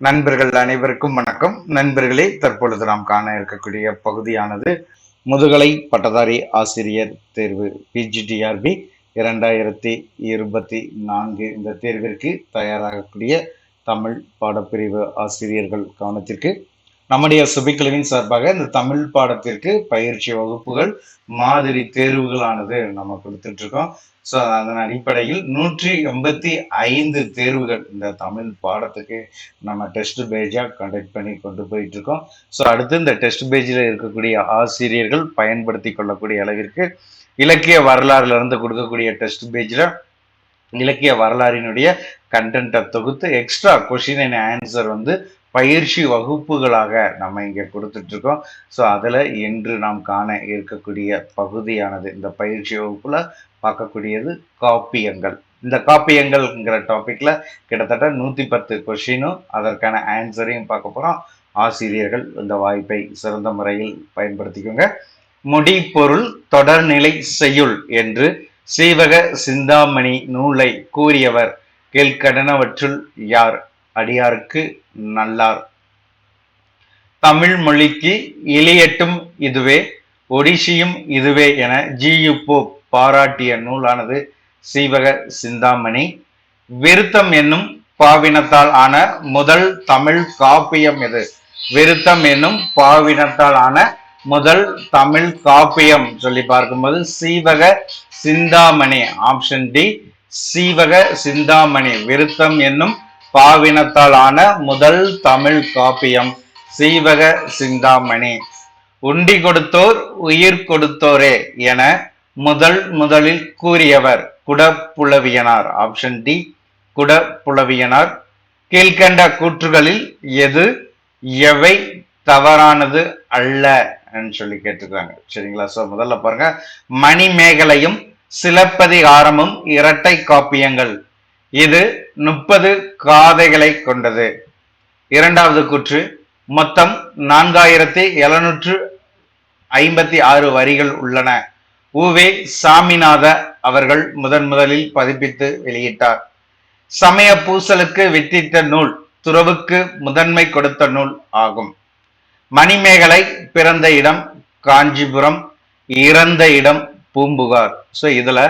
நண்பர்கள் அனைவருக்கும் வணக்கம். நண்பர்களே தற்பொழுது நாம் காண இருக்கக்கூடிய பகுதியானது முதுகலை பட்டதாரி ஆசிரியர் தேர்வு பிஜிடிஆர்பி இரண்டாயிரத்தி இருபத்தி நான்கு இந்த தேர்விற்கு தயாராகக்கூடிய தமிழ் பாடப்பிரிவு ஆசிரியர்கள் கவனத்திற்கு நம்முடைய சுபிக்குழுவின் சார்பாக இந்த தமிழ் பாடத்திற்கு பயிற்சி வகுப்புகள் மாதிரி தேர்வுகளானது நம்ம கொடுத்துட்டு இருக்கோம் ஸோ அதன் அடிப்படையில் நூற்றி எண்பத்தி ஐந்து தேர்வுகள் இந்த தமிழ் பாடத்துக்கு நம்ம டெஸ்ட் பேஜாக கண்டக்ட் பண்ணி கொண்டு போயிட்டு இருக்கோம் ஸோ அடுத்து இந்த டெஸ்ட் பேஜில் இருக்கக்கூடிய ஆசிரியர்கள் பயன்படுத்தி கொள்ளக்கூடிய அளவிற்கு இலக்கிய வரலாறுலேருந்து கொடுக்கக்கூடிய டெஸ்ட் பேஜில் இலக்கிய வரலாறினுடைய கண்டென்ட்டை தொகுத்து எக்ஸ்ட்ரா கொஷின் அண்ட் ஆன்சர் வந்து பயிற்சி வகுப்புகளாக நம்ம இங்கே கொடுத்துட்ருக்கோம். ஸோ அதில் இன்று நாம் காண இருக்கக்கூடிய பகுதியானது இந்த பயிற்சி வகுப்பில் பார்க்கக்கூடியது காப்பியங்கள். இந்த காப்பியங்கள்ங்கிற டாப்பிக்கில் கிட்டத்தட்ட நூற்றி பத்து கொஷினும் அதற்கான ஆன்சரையும் பார்க்க போகிறோம் ஆசிரியர்கள் இந்த வாய்ப்பை சிறந்த முறையில் பயன்படுத்திக்கோங்க. முடிப்பொருள் தொடர்நிலை செய்யுள் என்று சீவக சிந்தாமணி நூலை கூறியவர் கீழ்கடனவற்றுள் யார்? அடியாருக்கு நல்லார். தமிழ் மொழிக்கு இளையட்டும் இதுவே ஒடிசியும் இதுவே என ஜியு பாராட்டிய நூலானது சீவக சிந்தாமணி. விருத்தம் என்னும் பாவினத்தால் ஆன முதல் தமிழ் காப்பியம் எது? விருத்தம் என்னும் பாவினத்தால் ஆன முதல் தமிழ் காப்பியம் சொல்லி பார்க்கும்போது Seevaka Chintamani. Option D Seevaka Chintamani. விருத்தம் என்னும் பாவினத்தால் ஆன முதல் தமிழ் காப்பியம் சீவக சிந்தாமணி. உண்டி கொடுத்தோர் உயிர் கொடுத்தோரே என முதல் முதலில் கூறியவர் குடப்புலவியனார். Option D குடப்புலவியனார். கீழ்கண்ட கூற்றுகளில் எது எவை தவறானது அல்ல சொல்லி கேட்டிருக்காங்க. சரிங்களா? சார் முதல்ல பாருங்க. மணிமேகலையும் சிலப்பதிகாரமும் இரட்டை காப்பியங்கள். இது முப்பது காதைகளை கொண்டது. இரண்டாவது கூற்று மொத்தம் நான்காயிரத்தி எழுநூற்று ஐம்பத்தி ஆறு வரிகள் உள்ளன. உவே சாமிநாத அவர்கள் முதன் முதலில் பதிப்பித்து வெளியிட்டார். சமய பூசலுக்கு வித்திட்ட நூல் துறவுக்கு முதன்மை கொடுத்த நூல் ஆகும். மணிமேகலை பிறந்த இடம் காஞ்சிபுரம் இறந்த இடம் பூம்புகார். ஸோ இதுல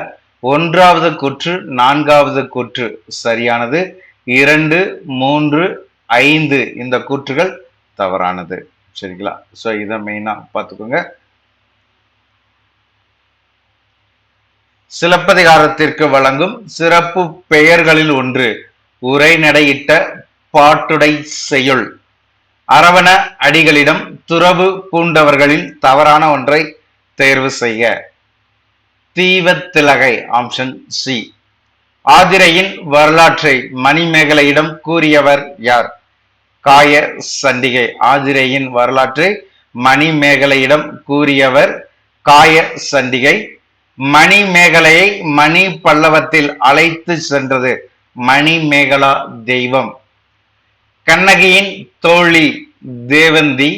ஒன்றாவது கூற்று நான்காவது கூற்று சரியானது. இரண்டு மூன்று ஐந்து இந்த கூற்றுகள் தவறானது. சரிங்களா? ஸோ இதை மெயினாக பார்த்துக்கோங்க. சிலப்பதிகாரத்திற்கு வழங்கும் சிறப்பு பெயர்களில் ஒன்று உரைநடையிட்ட பாட்டுடை செய்யுள். அரவண அடிகளிடம் துறவு பூண்டவர்களில் தவறான ஒன்றை தேர்வு செய்ய. தீவத்திலகை ஆப்ஷன் சி ஆதிரையின் வரலாற்றை மணிமேகலையிடம் கூறியவர் யார்? காய சண்டிகை ஆதிரையின் வரலாற்றை மணிமேகலையிடம் கூறியவர் காய சண்டிகை. மணிமேகலையை மணி பல்லவத்தில் அழைத்து சென்றது மணிமேகலா தெய்வம். கண்ணகியின் தோழி தேவந்தி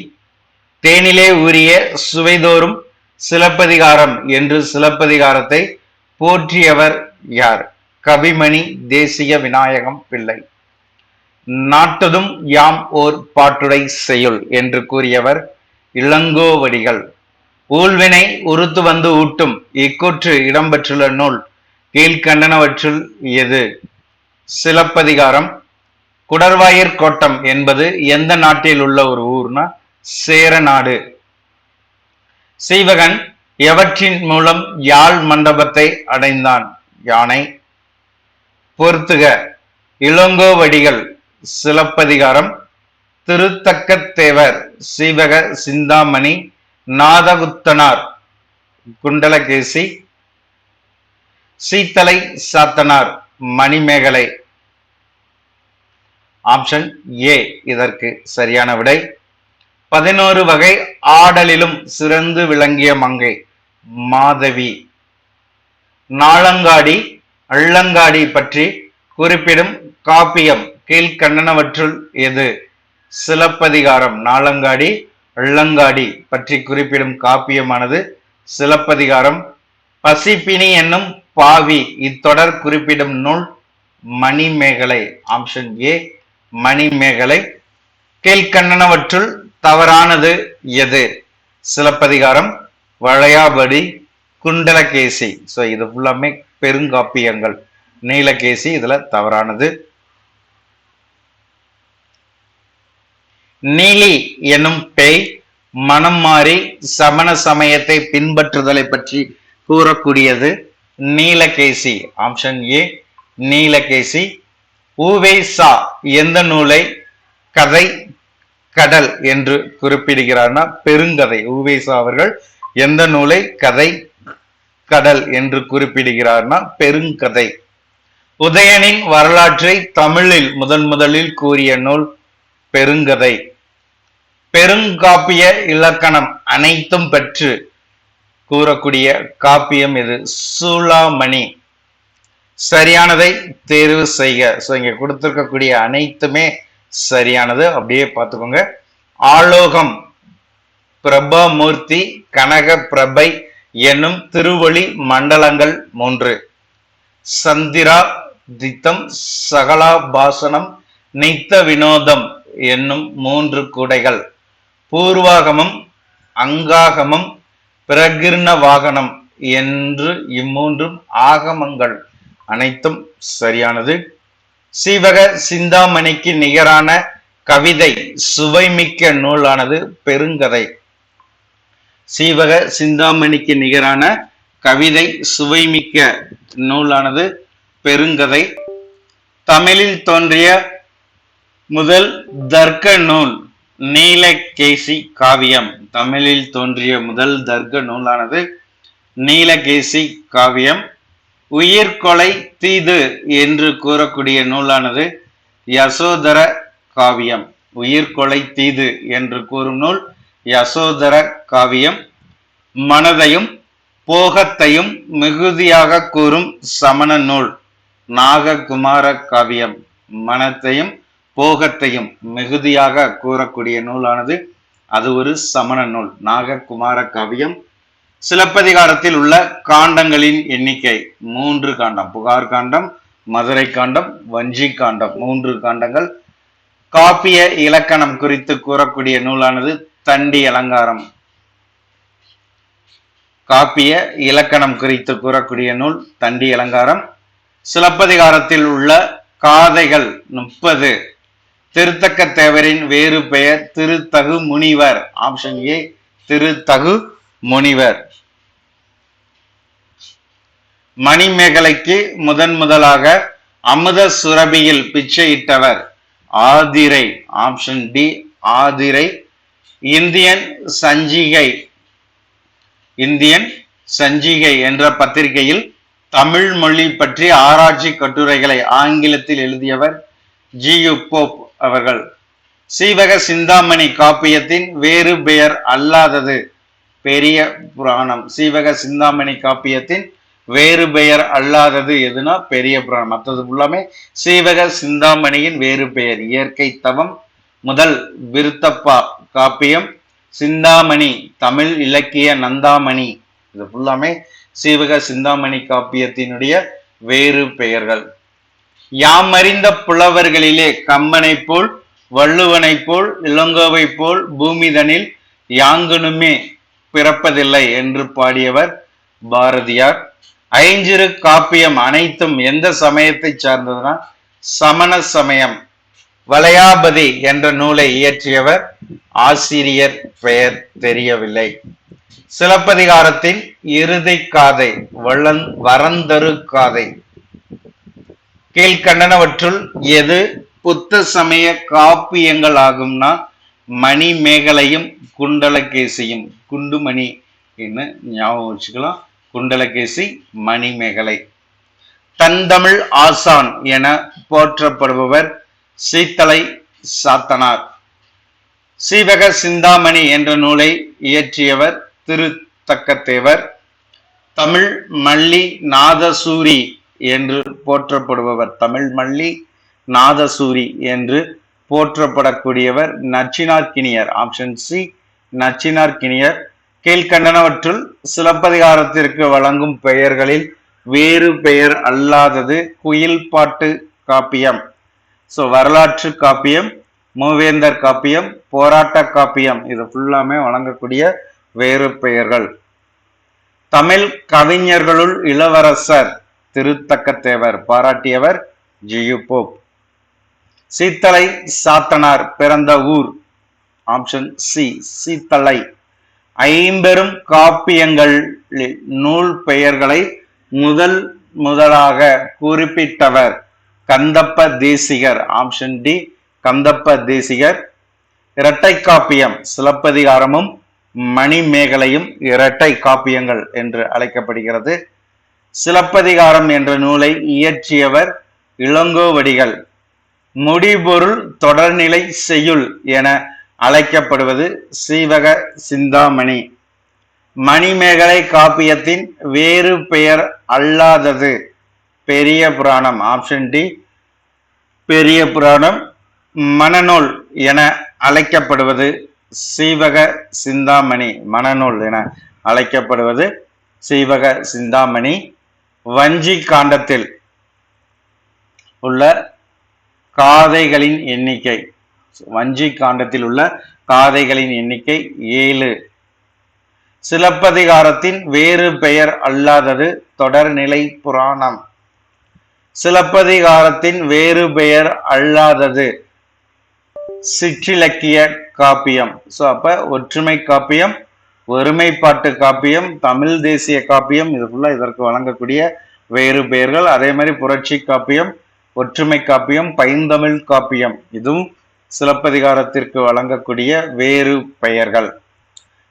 தேனிலே உரிய சுவைதோறும் சிலப்பதிகாரம் என்று சிலப்பதிகாரத்தை போற்றியவர் யார்? கபிமணி தேசிய விநாயகம் பிள்ளை. நாட்டதும் யாம் ஓர் பாட்டுடை செய்யுள் என்று கூறியவர் இளங்கோவடிகள் ஊழ்வினை உறுத்து வந்து ஊட்டும். இக்கூற்று இடம்பெற்றுள்ள நூல் கீழ்கண்டனவற்றுள் எது? சிலப்பதிகாரம். குடர்வாயிற் கோட்டம் என்பது எந்த நாட்டில் உள்ள ஒரு ஊர்னா? சேர நாடு சீவகன் எவற்றின் மூலம் யாழ் மண்டபத்தை அடைந்தான்? யானை. பொருத்துக இளங்கோவடிகள் சிலப்பதிகாரம். திருத்தக்கத்தேவர் சீவக சிந்தாமணி நாதகுத்தனார் குண்டலகேசி. சீத்தலை சாத்தனார் மணிமேகலை. Option A. இதற்கு சரியான விடை. பதினோரு வகை ஆடலிலும் சிறந்து விளங்கிய மங்கை மாதவி. நாளங்காடி அள்ளங்காடி பற்றி குறிப்பிடும் காப்பியம் கீழ்கண்டனவற்றுள் எது? சிலப்பதிகாரம். நாளங்காடி அள்ளங்காடி பற்றி குறிப்பிடும் காப்பியமானது சிலப்பதிகாரம். பசிப்பினி என்னும் பாவி இத்தொடர் குறிப்பிடும் நூல் மணிமேகலை. Option A Manimekalai. கீழ்கண்டனவற்றுள் தவறானது எது? சிலப்பதிகாரம் வளையாபடி குண்டலகேசி. சோ இது ஃபுல்லாமே பெருங்காப்பியங்கள். நீலகேசி இதுல தவறானது. நீலி எனும் பேய் மனம் மாறி சமண சமயத்தை பின்பற்றுதலை பற்றி கூறக்கூடியது Neelakesi. Option A Neelakesi. U. Ve. Sa. எந்த நூலை கதை கடல் என்று குறிப்பிடுகிறார்னா பெருங்கதை. ஊவேசா அவர்கள் எந்த நூலை கதை கடல் என்று குறிப்பிடுகிறார்னா பெருங்கதை. உதயனின் வரலாற்றை தமிழில் முதன் முதலில் கூறிய நூல் பெருங்கதை. பெருங்காப்பிய இலக்கணம் அனைத்தும் பெற்று கூறக்கூடிய காப்பியம் இது. சூளாமணி. சரியானதை தேர்வு செய்க. ஸோ இங்க கொடுத்திருக்கக்கூடிய அனைத்துமே சரியானது. அப்படியே பார்த்துக்கோங்க. ஆலோகம் பிரபாமூர்த்தி கனக பிரபை என்னும் திருவொளி மண்டலங்கள் மூன்று. சந்திரா தித்தம் சகலாபாசனம் நித்த வினோதம் என்னும் மூன்று குடைகள். பூர்வாகமம் அங்காகமம் பிரகிர்ண வாகனம் என்று இம்மூன்றும் ஆகமங்கள் அனைத்தும் சரியானது. சீவக சிந்தாமணிக்கு நிகரான கவிதை சுவைமிக்க நூலானது பெருங்கதை. சீவக சிந்தாமணிக்கு நிகரான கவிதை சுவைமிக்க நூலானது பெருங்கதை. தமிழில் தோன்றிய முதல் தர்க்க நூல் நீலகேசி காவியம். தமிழில் தோன்றிய முதல் தர்க்க நூலானது நீலகேசி காவியம். உயிர்கொலை தீது என்று கூறக்கூடிய நூலானது யசோதர காவியம். உயிர்கொலை தீது என்று கூறும் நூல் யசோதர காவியம். மனதையும் போகத்தையும் மிகுதியாக கூறும் சமண நூல் நாககுமார காவியம். மனத்தையும் போகத்தையும் மிகுதியாக கூறக்கூடிய நூலானது அது ஒரு சமண நூல். நாககுமார காவியம் சிலப்பதிகாரத்தில் உள்ள காண்டங்களின் எண்ணிக்கை மூன்று காண்டம். புகார் காண்டம் மதுரை காண்டம் வஞ்சி காண்டம். மூன்று காண்டங்கள். காப்பிய இலக்கணம் குறித்து கூறக்கூடிய நூலானது தண்டி அலங்காரம். காப்பிய இலக்கணம் குறித்து கூறக்கூடிய நூல் தண்டி அலங்காரம். சிலப்பதிகாரத்தில் உள்ள காதைகள் முப்பது. திருத்தக்க தேவரின் வேறு பெயர் திருத்தகு முனிவர். ஆப்ஷன் ஏ திருத்தகு முனிவர். மணிமேகலைக்கு முதன் முதலாக அமுத சுரபியில் பிச்சையிட்டவர் Aadhirai option D Aadhirai. Indian சஞ்சிகை Indian சஞ்சிகை என்ற பத்திரிகையில் தமிழ் மொழி பற்றி ஆராய்ச்சி கட்டுரைகளை ஆங்கிலத்தில் எழுதியவர் ஜி. யு. போப் அவர்கள். சீவக சிந்தாமணி காப்பியத்தின் வேறு பெயர் அல்லாதது. பெரிய புராணம். சீவக சிந்தாமணி காப்பியத்தின் வேறு பெயர் அல்லாதது எதுனா பெரிய புராணம். மற்றது ஃபுல்லாமே சீவக சிந்தாமணியின் வேறு பெயர். இயற்கை தவம் முதல் விருத்தப்பா காப்பியம் சிந்தாமணி தமிழ் இலக்கிய நந்தாமணி. இது ஃபுல்லாமே சீவக சிந்தாமணி காப்பியத்தினுடைய வேறு பெயர்கள். யாமறிந்த புலவர்களிலே கம்மனை போல் வள்ளுவனை போல் இளங்கோவை போல் பூமிதனில் யாங்கனுமே பிறப்பதில்லை என்று பாடியவர் பாரதியார். ஐஞ்சிறு காப்பியம் அனைத்தும் எந்த சமயத்தை சார்ந்ததுன்னா சமண சமயம் வளையாபதி என்ற நூலை இயற்றியவர் ஆசிரியர் பெயர் தெரியவில்லை. சிலப்பதிகாரத்தின் இறுதி காதை வளன் வரந்தரு காதை. கீழ்கண்டனவற்றுள் எது புத்த சமய காப்பியங்கள் ஆகும்னா மணிமேகலையும் குண்டலகேசியும் குண்டுமணி என்று ஞாபகம் வச்சுக்கலாம். குண்டலகேசி மணிமேகலை. தந்தமிழ் ஆசான் என போற்றப்படுபவர் சீத்தலை சாத்தனார். சீவக சிந்தாமணி என்ற நூலை இயற்றியவர் திருத்தக்கத்தேவர். தமிழ் மல்லி நாதசூரி என்று போற்றப்படுபவர். தமிழ் மல்லி நாதசூரி என்று போற்றப்படக்கூடியவர் நச்சினார்கினியர் ஆப்ஷன் சி நச்சினார்கினியர் கீழ்கண்டனவற்றுள் சிலப்பதிகாரத்திற்கு வழங்கும் பெயர்களில் வேறு பெயர் அல்லாதது குயில் பாட்டு காப்பியம். ஸோ வரலாற்று காப்பியம் மூவேந்தர் காப்பியம் போராட்ட காப்பியம் இது ஃபுல்லாமே வழங்கக்கூடிய வேறு பெயர்கள். தமிழ் கவிஞர்களுள் இளவரசர் Thiruthakkathevar பாராட்டியவர் G U Pope. Seethalai Sathanar பிறந்த ஊர். Option C Seethalai. ஐம்பெரும் காப்பியங்கள் நூல் பெயர்களை முதல் முதலாக குறிப்பிட்டவர் Kandappa Desikar. Option D Kandappa Desikar. இரட்டை காப்பியம் சிலப்பதிகாரமும் மணிமேகலையும் இரட்டை காப்பியங்கள் என்று அழைக்கப்படுகிறது. சிலப்பதிகாரம் என்ற நூலை இயற்றியவர் இளங்கோவடிகள். முடிபொருள் தொடர்நிலை செய்யுள் என அழைக்கப்படுவது சீவக சிந்தாமணி. மணிமேகலை காப்பியத்தின் வேறு பெயர் அல்லாதது. பெரிய புராணம். ஆப்ஷன் டி பெரிய புராணம். மணநூல் என அழைக்கப்படுவது சீவக சிந்தாமணி. மணநூல் என அழைக்கப்படுவது சீவக சிந்தாமணி. வஞ்சி காண்டத்தில் உள்ள காதைகளின் எண்ணிக்கை. வஞ்சி காண்டத்தில் உள்ள காதைகளின் எண்ணிக்கை ஏழு. சிலப்பதிகாரத்தின் வேறு பெயர் அல்லாதது தொடர்நிலை புராணம். சிலப்பதிகாரத்தின் வேறு பெயர் அல்லாதது சிற்றிலக்கிய காப்பியம். ஸோ அப்ப ஒற்றுமை காப்பியம் ஒருமைப்பாட்டு காப்பியம் தமிழ் தேசிய காப்பியம் இது இதற்கு வழங்கக்கூடிய வேறு பெயர்கள். அதே மாதிரி புரட்சி காப்பியம் ஒற்றுமை காப்பியம் பைந்தமிழ் காப்பியம். இதுவும் சிலப்பதிகாரத்திற்கு வழங்கக்கூடிய வேறு பெயர்கள்.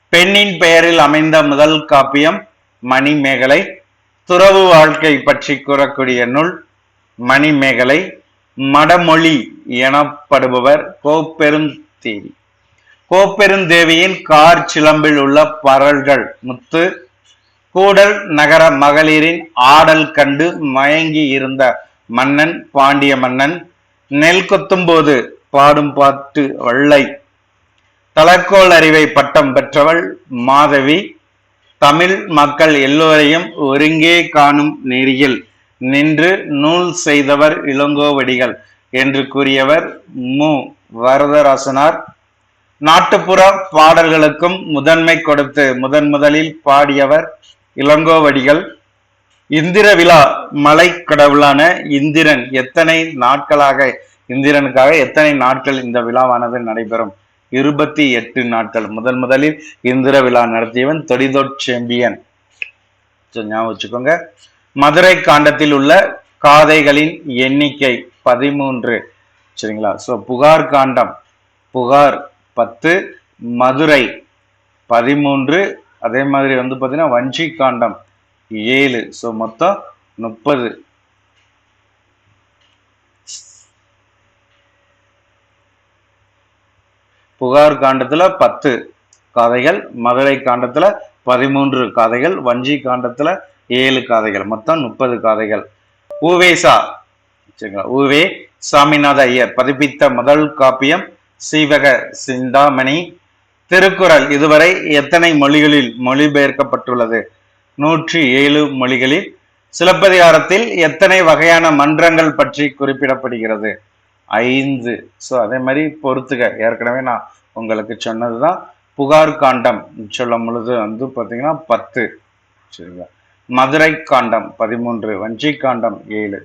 பெண்ணின் பெயரில் அமைந்த முதல் காப்பியம் மணிமேகலை. துறவு வாழ்க்கை பற்றி கூறக்கூடிய நூல் மணிமேகலை. மடமொழி எனப்படுபவர் கோப்பெருந்தேவி. கோப்பெருந்தேவியின் கார் சிலம்பில் உள்ள பரல்கள் முத்து. கூடல் நகர மகளிரின் ஆடல் கண்டு மயங்கி இருந்த மன்னன் பாண்டிய மன்னன் நெல் கொத்தும்போது பாடும் பாட்டு வள்ளை. தலக்கோல் அறிவை பட்டம் பெற்றவள் மாதவி. தமிழ் மக்கள் எல்லோரையும் ஒருங்கே காணும் நெறியில் நின்று நூல் செய்தவர் இளங்கோவடிகள் என்று கூறியவர் மு. வரதராசனார். நாட்டுப்புற பாடல்களுக்கும் முதன்மை கொடுத்து முதன் முதலில் பாடியவர் இளங்கோவடிகள். இந்திர விழா மலை கடவுளான இந்திரன் எத்தனை நாட்களாக இந்திரனுக்காக எத்தனை நாட்கள் இந்த விழாவானது நடைபெறும்? இருபத்தி எட்டு நாட்கள். முதல் முதலில் இந்திர விழா நடத்தியவன் தொடிதொட் செம்பியன். ஞாபகம் வச்சுக்கோங்க. மதுரை காண்டத்தில் உள்ள காதைகளின் எண்ணிக்கை பதிமூன்று. சரிங்களா? ஸோ புகார் காண்டம். புகார் பத்து மதுரை பதிமூன்று. அதே மாதிரி வந்து பார்த்தீங்கன்னா வஞ்சி காண்டம். ஏழு. ஸோ மொத்தம் முப்பது. புகார் காண்டத்துல பத்து. காதைகள் மதுரை காண்டத்துல பதிமூன்று. காதைகள் வஞ்சி காண்டத்துல ஏழு காதைகள். மொத்தம் முப்பது காதைகள். ஊவேசா சரிங்களா ஊவே சாமிநாத ஐயர். பதிப்பித்த முதல் காப்பியம் சீவக சிந்தாமணி. திருக்குறள் இதுவரை எத்தனை மொழிகளில் மொழிபெயர்க்கப்பட்டுள்ளது? நூற்றி ஏழு மொழிகளில் சிலப்பதிகாரத்தில் எத்தனை வகையான மன்றங்கள் பற்றி குறிப்பிடப்படுகிறது? ஐந்து. ஸோ அதே மாதிரி பொறுத்துக. ஏற்கனவே நான் உங்களுக்கு சொன்னதுதான். புகார் காண்டம் சொல்லும் பொழுது வந்து பார்த்தீங்கன்னா பத்து. சரிங்களா? மதுரை காண்டம் பதிமூன்று வஞ்சி காண்டம் ஏழு.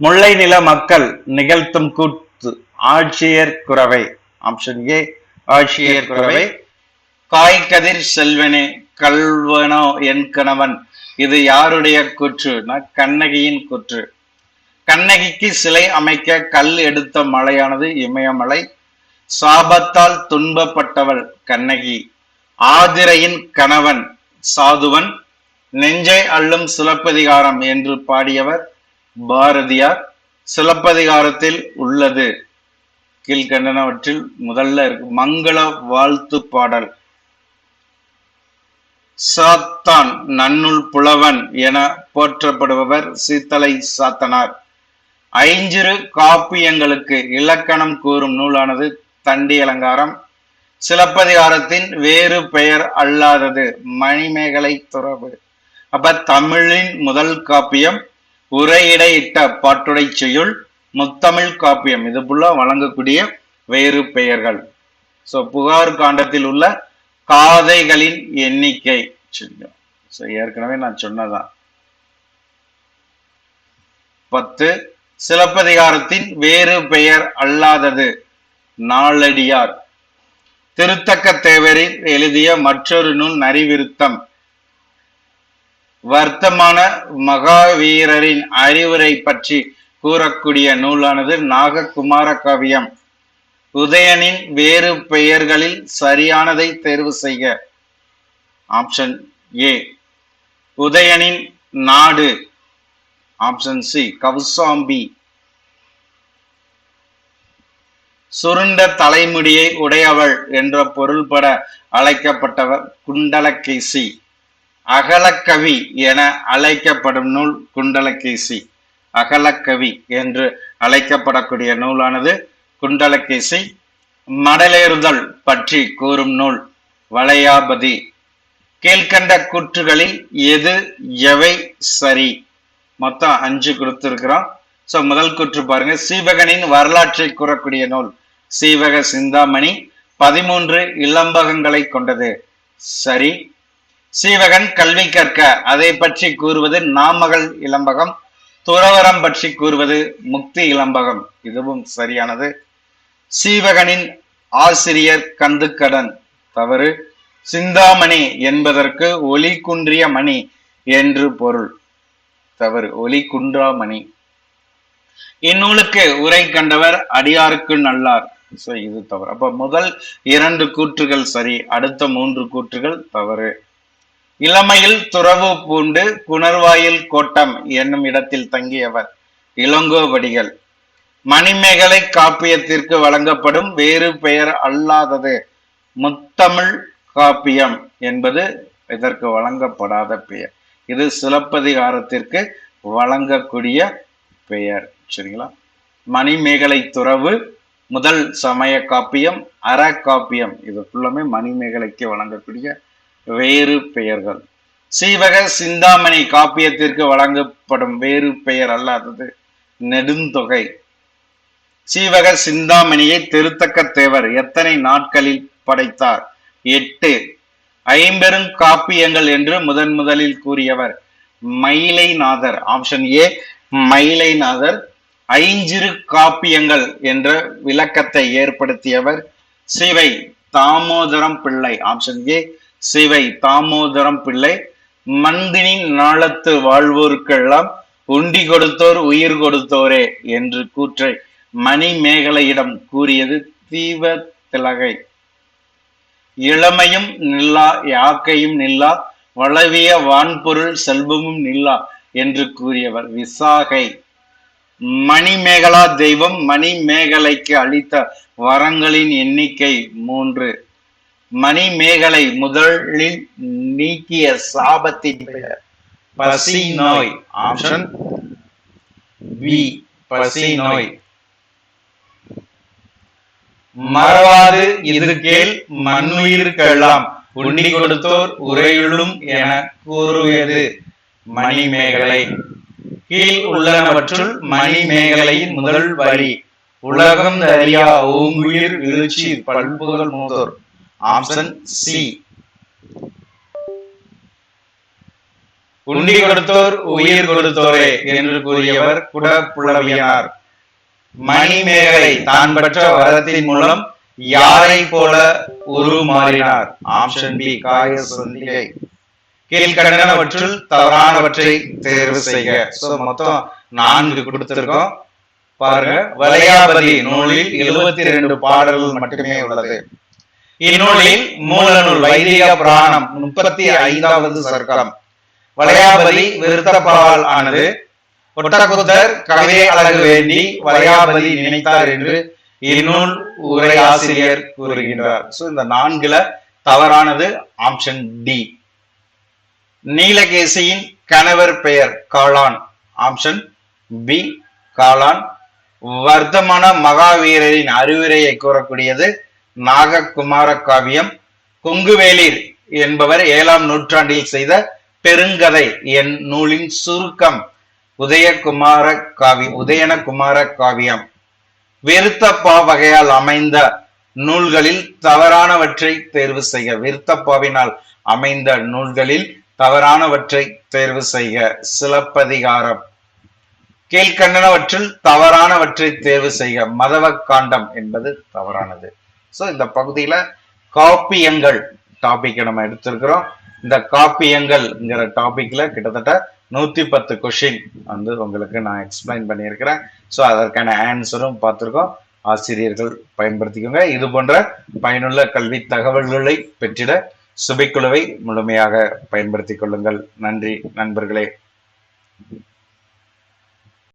முல்லை நில மக்கள் நிகழ்த்தும் கூத்து ஆட்சியர் குறவை. ஆப்ஷன் ஏ ஆட்சியர் குறவை. காய்கதிர் செல்வனே கல்வனோ என் கணவன். இது யாருடைய கூற்றுனா கண்ணகியின் கூற்று. கண்ணகிக்கு சிலை அமைக்க கல் எடுத்த மலையானது இமயமலை. சாபத்தால் துன்பப்பட்டவள் கண்ணகி. ஆதிரையின் கணவன் சாதுவன். நெஞ்சை அள்ளும் சிலப்பதிகாரம் என்று பாடியவர் பாரதியார். சிலப்பதிகாரத்தில் உள்ளது. கீழ்கண்டனவற்றில் முதல்ல இருக்கு. மங்கள வாழ்த்து பாடல். சாத்தான் நன்னுள் புலவன் என போற்றப்படுபவர் சீத்தலை சாத்தனார். ஐஞ்சிறு காப்பியங்களுக்கு இலக்கணம் கூறும் நூலானது தண்டி அலங்காரம். சிலப்பதிகாரத்தின் வேறு பெயர் அல்லாதது மணிமேகலை துறவு. அப்ப தமிழின் முதல் காப்பியம் உரையிடையிட்ட பாட்டுடை செய்யுள் முத்தமிழ் காப்பியம். இது புள்ள வழங்கக்கூடிய வேறு பெயர்கள். சோ புகார் காண்டத்தில் உள்ள காதைகளின் எண்ணிக்கை. சரிங்க. ஏற்கனவே நான் சொன்னதான். பத்து சிலப்பதிகாரத்தின் வேறு பெயர் அல்லாதது. நாளடியார். திருத்தக்க தேவரில் எழுதிய மற்றொரு நூல் நரிவிருத்தம். வர்த்தமான மகாவீரரின் அறிவுரை பற்றி கூறக்கூடிய நூலானது நாககுமார கவியம் உதயனின் வேறு பெயர்களில் சரியானதை தேர்வு செய்க. ஆப்ஷன் ஏ உதயனின் நாடு. Option C Kausambi. சுருண்ட தலைமுடியை உடையவள் என்ற பொருள்பட அழைக்கப்பட்டவர் குண்டலகேசி. அகலக்கவி என அழைக்கப்படும் நூல் குண்டலகேசி. அகலக்கவி என்று அழைக்கப்படக்கூடிய நூலானது குண்டலகேசி மடலேறுதல் பற்றி கூறும் நூல் வளையாபதி. கீழ்கண்ட கூற்றுகளில் எது எவை சரி. மொத்தம் அஞ்சு கொடுத்துருக்கிறோம். சோ முதல் கூற்று பாருங்க. சீவகனின் வரலாற்றை கூறக்கூடிய நூல். சீவக சிந்தாமணி பதிமூன்று இளம்பகங்களை கொண்டது. சரி. சீவகன் கல்வி கற்க அதை பற்றி கூறுவது நாமகள் இளம்பகம் துறவரம் பற்றி கூறுவது முக்தி இளம்பகம். இதுவும் சரியானது. சீவகனின் ஆசிரியர் கந்துக்கடன். தவறு. சிந்தாமணி என்பதற்கு ஒளி குன்றிய மணி என்று பொருள். தவறு. ஒளி குன்றாமணி இந்நூலுக்கு உரை கண்டவர் அடியாருக்கு நல்லார். So, இது தவறு. அப்ப முதல் இரண்டு கூற்றுகள் சரி அடுத்த மூன்று கூற்றுகள் தவறு. இளமையில் துறவு பூண்டு புனர்வாயில் கோட்டம் என்னும் இடத்தில் தங்கியவர். இளங்கோவடிகள். மணிமேகலை காப்பியத்திற்கு வழங்கப்படும் வேறு பெயர் அல்லாதது. முத்தமிழ் காப்பியம் என்பது இதற்கு வழங்கப்படாத பெயர். இது சிலப்பதிகாரத்திற்கு வழங்கக்கூடிய பெயர். சரிங்களா? மணிமேகலை துறவு முதல் சமய காப்பியம் அற காப்பியம். இது ஃபுல்லாமே மணிமேகலைக்கு வழங்கக்கூடிய வேறு பெயர்கள். சீவக சிந்தாமணி காப்பியத்திற்கு வழங்கப்படும் வேறு பெயர் அல்லாதது நெடுந்தொகை. சீவக சிந்தாமணியை திருத்தக்க தேவர் எத்தனை நாட்களில் படைத்தார்? எட்டு. ஐம்பெரும் காப்பியங்கள் என்று முதன் முதலில் கூறியவர் மயிலைநாதர். Option A Mayilainathar. ஐஞ்சிறு காப்பியங்கள் என்ற விளக்கத்தை ஏற்படுத்தியவர் சிவை தாமோதரம் பிள்ளை. Option A சிவை Damodaram Pillai. மந்தினி நாளத்து வாழ்வோருக்கெல்லாம் உண்டி கொடுத்தோர் உயிர் கொடுத்தோரே என்று கூற்றை மணிமேகலையிடம் கூறியது தீவ திலகை. இளமையும் நில்லா யாக்கையும் நில்லா வளவிய வான்பொருள் செல்வமும் நில்லா என்று கூறியவர் விசாகை. மணிமேகலா தெய்வம் மணிமேகலைக்கு அளித்த வரங்களின் எண்ணிக்கை மூன்று. மணிமேகலை முதலில் நீக்கிய சாபத்தின் பெயர் பசி நோய் ஆப்ஷன் பி பசி நோய் மறவாது இது கேள் மண்ணுயிர்க்கெல்லாம். உண்ணி கொடுத்தோர் உரையுளும் என கூறுவது மணிமேகலை. கீழ் உள்ளனவற்றுள் மணிமேகலையின் முதல் வரி உலகம் தரியா ஓங்குயிர் வீழ்ச்சி பண்புகள் மூதோர் ஆப்ஷன் சி. உண்டி கொடுத்தோர் உயிர் கொடுத்தோரே என்று கூறியவர் குடப்புலவியார். மணிமேகலை தான் பெற்ற வரத்தின் மூலம் யாரை போல உருமாறினார்? ஆப்ஷன் பி காய சந்திகை. கீழ்கண்டனவற்றுள் தவறானவற்றை தேர்வு செய்க. சோ மொத்தம் நான்கு கொடுத்திருக்கோம். பாருங்க வளையாபதி நூலில் எழுபத்தி ரெண்டு பாடல்கள் மட்டுமே உள்ளது. இந்நூலில் மூல நூல் வைதிக புராணம் முப்பத்தி ஐந்தாவது சர்க்கம். வளையாபதி விருத்தப்பால் ஆனது ஒட்டக்குத்தர் கவிதை அழகு வேண்டி வளையாபதி நினைத்தார் என்று இந்நூல் உரையாசிரியர் கூறுகின்றார். சோ இந்த நான்குல தவறானது ஆப்ஷன் டி நீலகேசியின் கணவர் பெயர் காளான். ஆப்ஷன் பி காளான். வர்த்தமான மகாவீரரின் அறிவுரையை கூறக்கூடியது நாககுமார காவியம். கொங்குவேலிர் என்பவர் ஏழாம் நூற்றாண்டில் செய்த பெருங்கதை என் நூலின் சுருக்கம். உதயகுமார காவி உதயனகுமார காவியம் விருத்தப்பா வகையால் அமைந்த நூல்களில் தவறானவற்றை தேர்வு செய்க. விருத்தப்பாவினால் அமைந்த நூல்களில் தவறானவற்றை தேர்வு செய்க. சிலப்பதிகாரம். கீழ்கண்டனவற்றில் தவறானவற்றை தேர்வு செய்க. மதவ காண்டம் என்பது தவறானது. சோ இந்த பகுதியில காப்பியங்கள் டாபிக் நம்ம எடுத்திருக்கிறோம். இந்த காப்பியங்கள்ங்கிற டாபிக்ல கிட்டத்தட்ட நூற்றி பத்து கொஷின் வந்து உங்களுக்கு நான் எக்ஸ்பிளைன் பண்ணியிருக்கிறேன். ஸோ அதற்கான ஆன்சரும் பார்த்துருக்கோம். ஆசிரியர்கள் பயன்படுத்திக்கோங்க. இது போன்ற பயனுள்ள கல்வி தகவல்களை பெற்றிட சுபைக்குழுவை முழுமையாக பயன்படுத்திக் கொள்ளுங்கள். நன்றி நண்பர்களே.